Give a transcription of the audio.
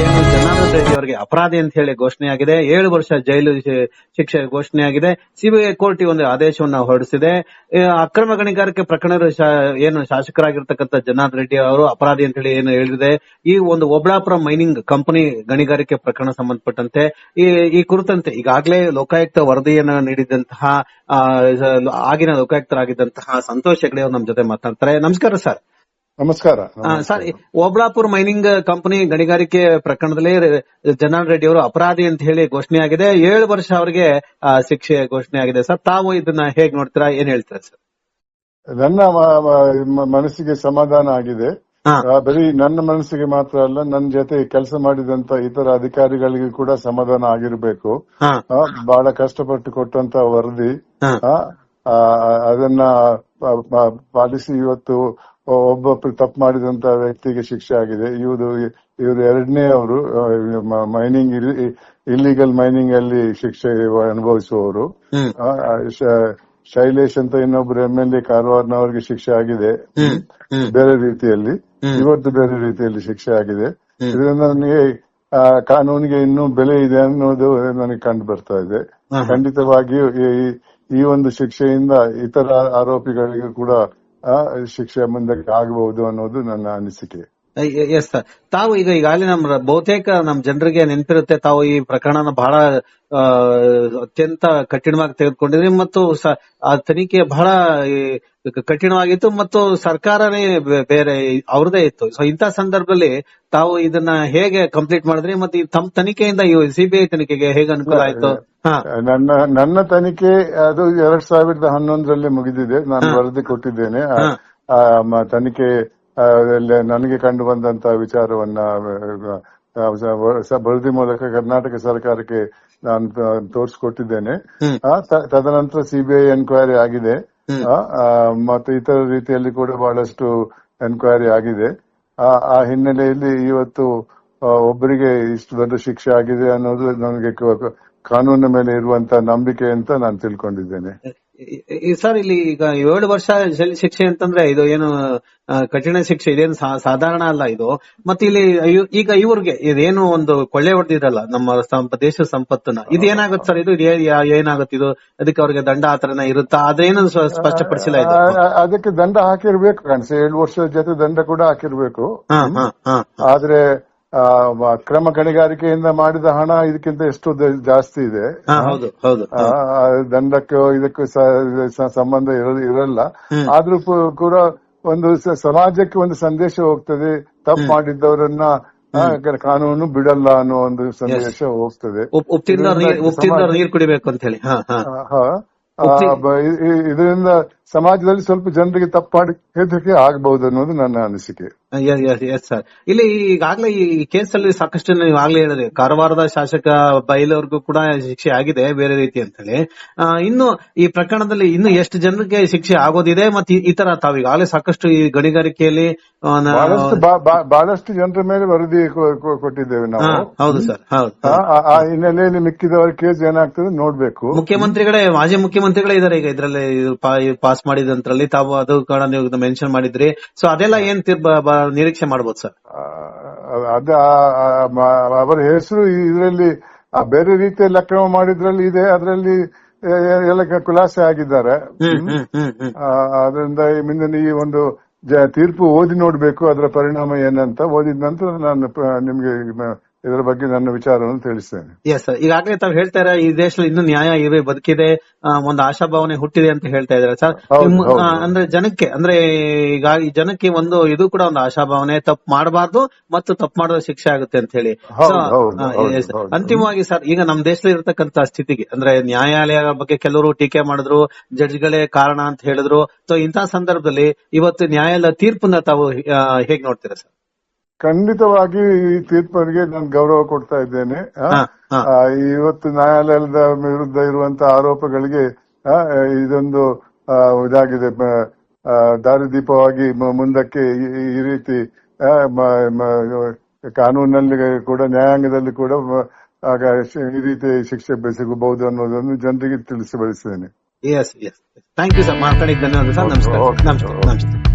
ಏನು ಜನಾರ್ದನ್ ರೆಡ್ಡಿ ಅವರಿಗೆ ಅಪರಾಧಿ ಅಂತ ಹೇಳಿ ಘೋಷಣೆಯಾಗಿದೆ ಏಳು ವರ್ಷ ಜೈಲು ಶಿಕ್ಷೆ ಶಿಕ್ಷೆ ಘೋಷಣೆಯಾಗಿದೆ ಸಿಬಿಐ ಕೋರ್ಟ್ ಒಂದು ಆದೇಶವನ್ನ ಹೊರಡಿಸಿದೆ. ಅಕ್ರಮ ಗಣಿಗಾರಿಕೆ ಪ್ರಕರಣ ಏನು ಶಾಸಕರಾಗಿರ್ತಕ್ಕಂಥ ಜನಾರ್ದನ್ ರೆಡ್ಡಿ ಅವರು ಅಪರಾಧಿ ಅಂತ ಹೇಳಿ ಏನು ಹೇಳಿದೆ. ಈ ಒಂದು ಒಬ್ಳಾಪುರ ಮೈನಿಂಗ್ ಕಂಪನಿ ಗಣಿಗಾರಿಕೆ ಪ್ರಕರಣ ಸಂಬಂಧಪಟ್ಟಂತೆ, ಈ ಈ ಕುರಿತಂತೆ ಈಗಾಗಲೇ ಲೋಕಾಯುಕ್ತ ವರದಿಯನ್ನು ನೀಡಿದಂತಹ ಆಗಿನ ಲೋಕಾಯುಕ್ತರಾಗಿದ್ದಂತಹ ಸಂತೋಷ್ ಹೆಗಡೆ ಅವರು ನಮ್ಮ ಜೊತೆ ಮಾತನಾಡ್ತಾರೆ ನಮಸ್ಕಾರ ಸರ್. ನಮಸ್ಕಾರ ಸರ್ ಓಬಳಾಪುರ್ ಮೈನಿಂಗ್ ಕಂಪನಿ ಗಣಿಗಾರಿಕೆ ಪ್ರಕರಣದಲ್ಲಿ ಜನಾರ್ದನ್ ರೆಡ್ಡಿ ಅವರು ಅಪರಾಧಿ ಅಂತ ಹೇಳಿ ಘೋಷಣೆಯಾಗಿದೆ ಏಳು ವರ್ಷ ಅವರಿಗೆ ಶಿಕ್ಷೆ ಶಿಕ್ಷೆ ಘೋಷಣೆಯಾಗಿದೆ ಸರ್ ತಾವು ಇದನ್ನ ಹೇಗ್ ನೋಡ್ತೀರಾ? ಏನ್ ಹೇಳ್ತೀರಾ ಸರ್? ನನ್ನ ಮನಸ್ಸಿಗೆ ಸಮಾಧಾನ ಆಗಿದೆ. ಬರೀ ನನ್ನ ಮನಸ್ಸಿಗೆ ಮಾತ್ರ ಅಲ್ಲ ನನ್ನ ಜೊತೆ ಕೆಲಸ ಮಾಡಿದಂತ ಇತರ ಅಧಿಕಾರಿಗಳಿಗೆ ಕೂಡ ಸಮಾಧಾನ ಆಗಿರಬೇಕು. ಬಹಳ ಕಷ್ಟಪಟ್ಟು ಕೊಟ್ಟಂತ ವರದಿ. ಅದನ್ನ ಪಾಲಿಸಿ ಇವತ್ತು ಒಬ್ಬ ತಪ್ಪು ಮಾಡಿದಂತ ವ್ಯಕ್ತಿಗೆ ಶಿಕ್ಷೆ ಆಗಿದೆ. ಇವರು ಇವರು ಎರಡನೇ ಅವರು ಮೈನಿಂಗ್ ಇಲ್ಲಿಗಲ್ ಮೈನಿಂಗ್ ಅಲ್ಲಿ ಶಿಕ್ಷೆ ಅನುಭವಿಸುವವರು. ಶೈಲೇಶ್ ಅಂತ ಇನ್ನೊಬ್ರು ಎಂ ಎಲ್ ಎ ಕಾರವಾರನವರಿಗೆ ಶಿಕ್ಷೆ ಆಗಿದೆ. ಬೇರೆ ರೀತಿಯಲ್ಲಿ. ಇವತ್ತು ಬೇರೆ ರೀತಿಯಲ್ಲಿ ಶಿಕ್ಷೆ ಆಗಿದೆ. ಇದರಿಂದ ನನಗೆ ಆ, ಕಾನೂನಿಗೆ ಇನ್ನೂ ಬೆಲೆ ಇದೆ ಅನ್ನೋದು ನನಗೆ ಕಂಡು ಬರ್ತಾ ಇದೆ. ಖಂಡಿತವಾಗಿಯೂ ಈ- ಒಂದು ಶಿಕ್ಷೆಯಿಂದ ಇತರ ಆರೋಪಿಗಳಿಗೆ ಕೂಡ ಶಿಕ್ಷೆ ಮುಂದಕ್ಕೆ ಆಗಬಹುದು ಅನ್ನೋದು ನನ್ನ ಅನಿಸಿಕೆ. Yes sir. ತಾವು ಈಗ ಈಗಾಗಲೇ ನಮ್ಮ ಬಹುತೇಕ ನಮ್ಮ ಜನರಿಗೆ ನೆನಪಿರುತ್ತೆ ತಾವು ಈ ಪ್ರಕರಣನ ಬಹಳ ಅತ್ಯಂತ ಕಠಿಣವಾಗಿ ತೆಗೆದುಕೊಂಡಿದ್ರಿ ಮತ್ತು ಆ ತನಿಖೆ ಬಹಳ ಕಠಿಣವಾಗಿತ್ತು ಮತ್ತು ಸರ್ಕಾರನೇ ಬೇರೆ ಅವ್ರದೇ ಇತ್ತು. ಸೊ ಇಂತ ಸಂದರ್ಭದಲ್ಲಿ ತಾವು ಇದನ್ನ ಹೇಗೆ ಕಂಪ್ಲೀಟ್ ಮಾಡಿದ್ರಿ ಮತ್ತೆ ತಮ್ಮ ತನಿಖೆಯಿಂದ ಸಿಬಿಐ ತನಿಖೆಗೆ ಹೇಗೆ ಅನುಕೂಲ ಆಯ್ತು? ನನ್ನ ನನ್ನ ತನಿಖೆ ಅದು ಎರಡ್ ಸಾವಿರದ ಹನ್ನೊಂದರಲ್ಲಿ ಮುಗಿದಿದೆ. ನಾನು ವರದಿ ಕೊಟ್ಟಿದ್ದೇನೆ. ತನಿಖೆ ನನಗೆ ಕಂಡು ಬಂದಂತ ವಿಚಾರವನ್ನ ವರದಿ ಮೂಲಕ ಕರ್ನಾಟಕ ಸರ್ಕಾರಕ್ಕೆ ನಾನು ತೋರಿಸಿಕೊಟ್ಟಿದ್ದೇನೆ. ತದನಂತರ ಸಿಬಿಐ ಎನ್ಕ್ವೈರಿ ಆಗಿದೆ. ಮತ್ತೆ ಇತರ ರೀತಿಯಲ್ಲಿ ಕೂಡ ಬಹಳಷ್ಟು ಎನ್ಕ್ವೈರಿ ಆಗಿದೆ. ಆ ಹಿನ್ನೆಲೆಯಲ್ಲಿ ಇವತ್ತು ಒಬ್ಬರಿಗೆ ಇಷ್ಟು ದೊಡ್ಡ ಶಿಕ್ಷೆ ಆಗಿದೆ ಅನ್ನೋದು ನನಗೆ ಕಾನೂನಿನ ಮೇಲೆ ಇರುವಂತ ನಂಬಿಕೆ ಅಂತ ನಾನು ತಿಳ್ಕೊಂಡಿದ್ದೇನೆ. ಸರ್ ಇಲ್ಲಿ ಈಗ ಏಳು ವರ್ಷ ಜೈಲು ಶಿಕ್ಷೆ ಅಂತಂದ್ರೆ ಇದು ಏನು ಕಠಿಣ ಶಿಕ್ಷೆ ಇದೇನು ಸಾಧಾರಣ ಅಲ್ಲ ಇದು. ಮತ್ತೆ ಇಲ್ಲಿ ಈಗ ಇವ್ರಿಗೆ ಇದೇನು ಒಂದು ಕೊಳ್ಳೆ ಹೊಡೆದಿದ್ರಲ್ಲ ನಮ್ಮ ದೇಶದ ಸಂಪತ್ತನ್ನ. ಇದು ಏನಾಗುತ್ತೆ ಸರ್ ಇದು ಏನಾಗುತ್ತೆ ಇದು? ಅದಕ್ಕೆ ಅವ್ರಿಗೆ ದಂಡ ಆತರನ ಇರುತ್ತಾ? ಅದೇನು ಸ್ಪಷ್ಟಪಡಿಸಿಲ್ಲ ಇದು? ಅದಕ್ಕೆ ದಂಡ ಹಾಕಿರ್ಬೇಕು ಕಾಣಿಸಿ ಏಳು ವರ್ಷದ ಜೊತೆ ದಂಡ ಕೂಡ ಹಾಕಿರ್ಬೇಕು. ಹಾ ಹಾ ಹಾ. ಆದ್ರೆ ಆ, ಅಕ್ರಮ ಗಣಿಗಾರಿಕೆಯಿಂದ ಮಾಡಿದ ಹಣ ಇದಕ್ಕಿಂತ ಎಷ್ಟು ಜಾಸ್ತಿ ಇದೆ. ದಂಡಕ್ಕೂ ಇದಕ್ಕೂ ಸಂಬಂಧ ಇರಲ್ಲ. ಆದ್ರೂ ಕೂಡ ಒಂದು ಸಮಾಜಕ್ಕೆ ಒಂದು ಸಂದೇಶ ಹೋಗ್ತದೆ. ತಪ್ಪು ಮಾಡಿದ್ದವರನ್ನ ಕಾನೂನು ಬಿಡಲ್ಲ ಅನ್ನೋ ಒಂದು ಸಂದೇಶ ಹೋಗ್ತದೆ. ಇದರಿಂದ ಸಮಾಜದಲ್ಲಿ ಸ್ವಲ್ಪ ಜನರಿಗೆ ತಪ್ಪಾಡಿ ಹೆದರಿಕೆ ಆಗಬಹುದು ಅನ್ನೋದು ನನ್ನ ಅನಿಸಿಕೆ. ಎಸ್ ಸರ್ ಇಲ್ಲಿ ಈಗಾಗಲೇ ಈ ಕೇಸಲ್ಲಿ ಸಾಕಷ್ಟು ನೀವು ಆಗ್ಲೇ ಹೇಳಿದ್ರಿ. ಕಾರವಾರದ ಶಾಸಕ ಬೈಲವ್ರಿಗೂ ಕೂಡ ಶಿಕ್ಷೆ ಆಗಿದೆ ಬೇರೆ ರೀತಿ ಅಂತ ಹೇಳಿ. ಇನ್ನು ಈ ಪ್ರಕರಣದಲ್ಲಿ ಇನ್ನು ಎಷ್ಟು ಜನರಿಗೆ ಶಿಕ್ಷೆ ಆಗೋದಿದೆ ಮತ್ತೆ ಈ- ತರ ತಾವು ಈಗಾಗಲೇ ಸಾಕಷ್ಟು ಈ ಗಣಿಗಾರಿಕೆಯಲ್ಲಿ ಬಹಳಷ್ಟು ಜನರ ಮೇಲೆ ವರದಿ ಕೊಟ್ಟಿದ್ದೇವೆ ನಾವು. ಹೌದು ಸರ್ ಹೌದು ಆ ಹಿನ್ನೆಲೆಯಲ್ಲಿ ಮಿಕ್ಕಿದವರ ಕೇಸ್ ಏನಾಗ್ತದೆ ನೋಡ್ಬೇಕು. ಮುಖ್ಯಮಂತ್ರಿಗಳೇ ಮಾಜಿ ಮುಖ್ಯಮಂತ್ರಿಗಳೇ ಇದಾರೆ ಈಗ ಇದರಲ್ಲಿ ಪಾಸ್ ಮಾಡಿದಂತ್ರಲ್ಲಿ ತಾವು ಅದು ಕಾರಣ ನೀವು ಮೆನ್ಷನ್ ಮಾಡಿದ್ರಿ. ಸೊ ಅದೆಲ್ಲ ಏನ್ ನಿರೀಕ್ಷೆ ಮಾಡಬಹುದು ಸರ್? ಅದ ಅವರ ಹೆಸರು ಇದರಲ್ಲಿ ಬೇರೆ ರೀತಿಯಲ್ಲಿ ಅಕ್ರಮ ಮಾಡಿದ್ರಲ್ಲಿ ಇದೆ ಅದರಲ್ಲಿ ಎಲ್ಲ ಖುಲಾಸೆ ಆಗಿದ್ದಾರೆ. ಅದರಿಂದ ಈ ಮುಂದಿನ ಈ ಒಂದು ತೀರ್ಪು ಓದಿ ನೋಡ್ಬೇಕು ಅದರ ಪರಿಣಾಮ ಏನಂತ ಓದಿದ ನಂತರ ನಾನು ನಿಮ್ಗೆ ಇದರ ಬಗ್ಗೆ ನನ್ನ ವಿಚಾರವನ್ನು ತಿಳಿಸ್ತೇನೆ. ಎಸ್ ಸರ್ ಈಗಾಗಲೇ ತಾವು ಹೇಳ್ತಾರೆ ಈ ದೇಶದಲ್ಲಿ ಇನ್ನೂ ನ್ಯಾಯ ಇವೆ ಬದುಕಿದೆ ಒಂದು ಆಶಾಭಾವನೆ ಹುಟ್ಟಿದೆ ಅಂತ ಹೇಳ್ತಾ ಇದಾರೆ ಸರ್ ಅಂದ್ರೆ ಜನಕ್ಕೆ ಅಂದ್ರೆ ಈಗ ಈ ಜನಕ್ಕೆ ಒಂದು ಇದು ಕೂಡ ಒಂದು ಆಶಾಭಾವನೆ ತಪ್ಪು ಮಾಡಬಾರ್ದು ಮತ್ತು ತಪ್ಪು ಮಾಡಿದ್ರೆ ಶಿಕ್ಷೆ ಆಗುತ್ತೆ ಅಂತ ಹೇಳಿ. ಅಂತಿಮವಾಗಿ ಸರ್ ಈಗ ನಮ್ಮ ದೇಶದಲ್ಲಿ ಇರತಕ್ಕಂತ ಸ್ಥಿತಿಗೆ ಅಂದ್ರೆ ನ್ಯಾಯಾಲಯ ಬಗ್ಗೆ ಕೆಲವರು ಟೀಕೆ ಮಾಡಿದ್ರು ಜಡ್ಜ್ಗಳೇ ಕಾರಣ ಅಂತ ಹೇಳಿದ್ರು. ಸೊ ಇಂತಹ ಸಂದರ್ಭದಲ್ಲಿ ಇವತ್ತು ನ್ಯಾಯಾಲಯ ತೀರ್ಪನ್ನ ತಾವು ಹೇಗ್ ನೋಡ್ತೀರಾ ಸರ್ ಖಂಡಿತವಾಗಿ ಈ ತೀರ್ಪರಿಗೆ ನಾನು ಗೌರವ ಕೊಡ್ತಾ ಇದ್ದೇನೆ ಇವತ್ತು ನ್ಯಾಯಾಲಯದ ವಿರುದ್ಧ ಇರುವಂತಹ ಆರೋಪಗಳಿಗೆ ಇದೊಂದು ಇದಾಗಿದೆ ದಾರಿದೀಪವಾಗಿ ಮುಂದಕ್ಕೆ ಈ- ರೀತಿ ಕಾನೂನಲ್ಲಿ ಕೂಡ ನ್ಯಾಯಾಂಗದಲ್ಲಿ ಕೂಡ ಆಗ ಈ ರೀತಿ ಶಿಕ್ಷೆ ಸಿಗಬಹುದು ಅನ್ನೋದನ್ನು ಜನರಿಗೆ ತಿಳಿಸಿ ಬಯಸ್ತೇನೆ ಸರ್ ಸರ್ ನಮಸ್ಕಾರ.